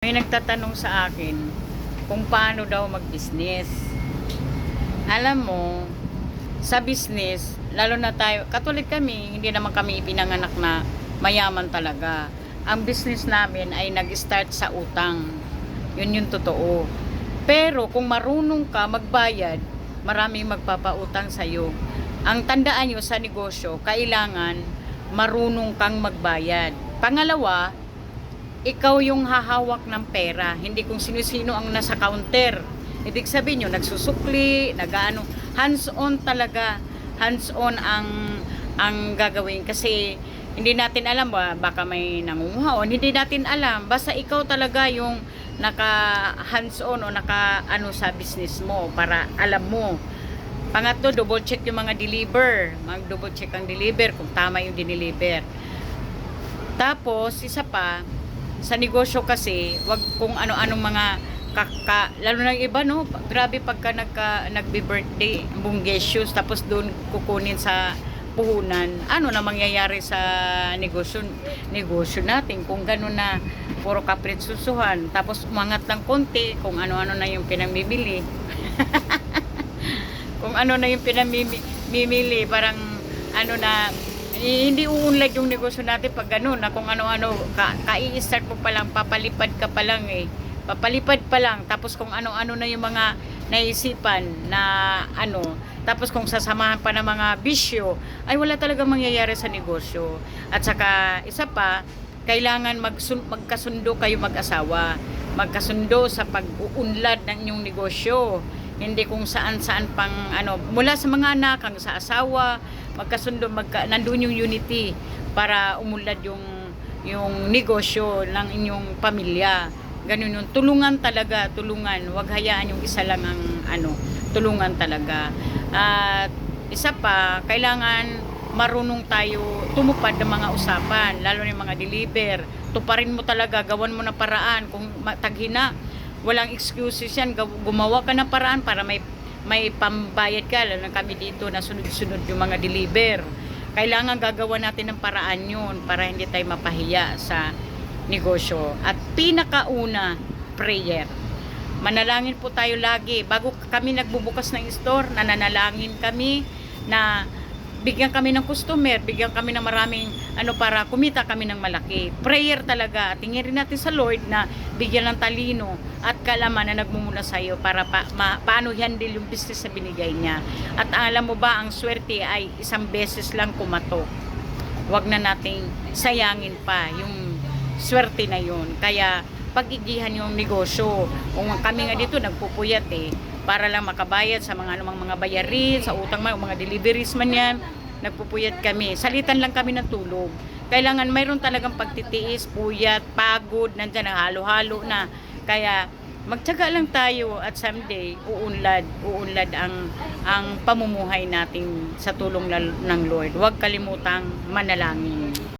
May nagtatanong sa akin kung paano daw mag-business. Alam mo, sa business, lalo na tayo, katulad kami, hindi naman kami ipinanganak na mayaman talaga. Ang business namin ay nag-start sa utang. Yun yung totoo. Pero kung marunong ka magbayad, maraming magpapautang sa'yo. Ang tandaan nyo sa negosyo, kailangan marunong kang magbayad. Pangalawa, ikaw yung hahawak ng pera, hindi kung sino-sino ang nasa counter. Ibig sabihin nyo, nagsusukli, nagaano, hands-on talaga, hands-on ang ang gagawin. Kasi hindi natin alam ba baka may nangunguhaon hindi natin alam. Basta ikaw talaga yung naka hands-on o naka ano sa business mo para alam mo. Pangatlo double check yung mga deliver. Mag double check ang deliver kung tama yung dineliver. Tapos, isa pa, sa negosyo kasi, wag kung ano-anong mga kaka, lalo na iba, no? Grabe pagka nagka, nagbe-birthday, bunggesyos, tapos doon kukunin sa puhunan. Ano na mangyayari sa negosyo, negosyo natin kung gano'n na puro kapritsusuhan. Tapos umangat ng konti kung ano-ano na yung pinamimili. kung ano na yung pinamimili, parang ano na, eh, hindi uunlad yung negosyo natin pag gano'n na kung ano-ano, ka, kai-start mo pa lang, papalipad ka pa lang eh. Papalipad pa lang, tapos kung ano-ano na yung mga naisipan na ano, tapos kung sasamahan pa ng mga bisyo, ay wala talaga mangyayari sa negosyo. At saka, isa pa, kailangan magsun- magkasundo kayo mag-asawa. Magkasundo sa pag-uunlad ng inyong negosyo. Hindi kung saan-saan pang ano, mula sa mga anak hanggang sa asawa, magkasundo, magka, nandun yung unity para umunlad yung yung negosyo ng inyong pamilya. Ganun yung tulungan talaga, tulungan. Huwag hayaan yung isa lang ang ano, tulungan talaga. At isa pa, kailangan marunong tayo tumupad ng mga usapan, lalo na yung mga deliver. Tuparin mo talaga, gawan mo na paraan. Kung taghina, walang excuses yan. Gumawa ka ng paraan para may may pambayad ka, lalo na kami dito na sunod-sunod yung mga deliver. Kailangan gagawa natin ng paraan yun para hindi tayo mapahiya sa negosyo. At pinakauna, prayer. Manalangin po tayo lagi. Bago kami nagbubukas ng store, nananalangin kami na bigyan kami ng customer, bigyan kami ng maraming ano para kumita kami ng malaki. Prayer talaga. Tingin rin natin sa Lord na bigyan ng talino at kalaman na nagmumula sa iyo para pa, ma, paano handle yung business na binigay niya. At alam mo ba, ang swerte ay isang beses lang kumatok. Huwag na nating sayangin pa yung swerte na yun. Kaya pag-igihan yung negosyo. Kung kami nga dito nagpupuyat eh, para lang makabayad sa mga anumang mga bayarin, sa utang man, o mga deliveries man yan, nagpupuyat kami. Salitan lang kami ng tulog. Kailangan mayroon talagang pagtitiis, puyat, pagod, nandyan ang halo-halo na. Kaya magtiyaga lang tayo at someday uunlad, uunlad ang ang pamumuhay natin sa tulong ng Lord. Huwag kalimutang manalangin.